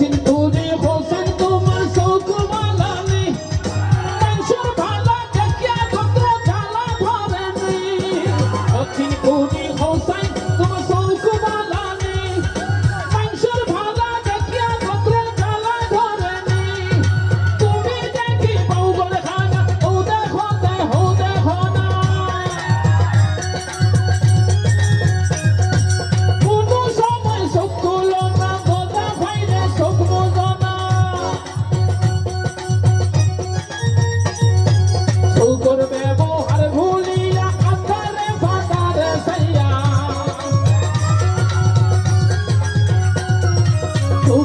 ಸಿಂಧೂರಿ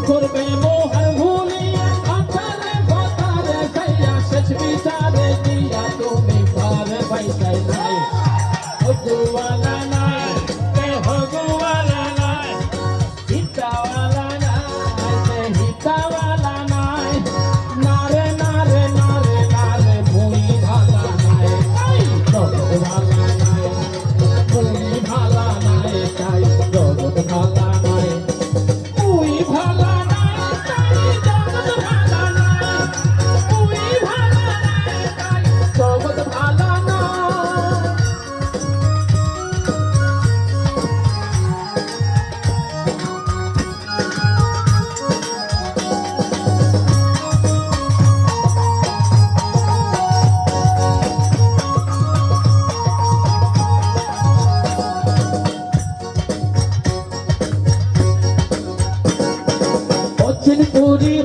চৌকর ব্যবহার thì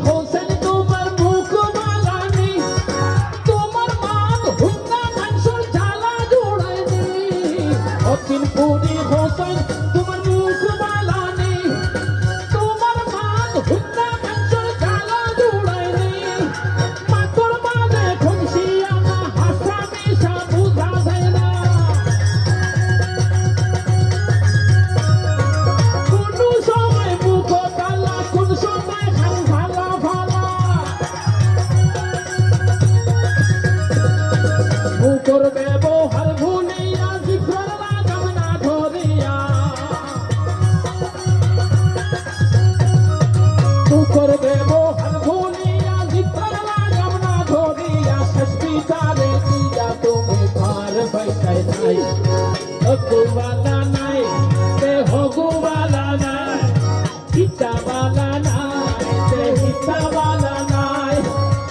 মুখর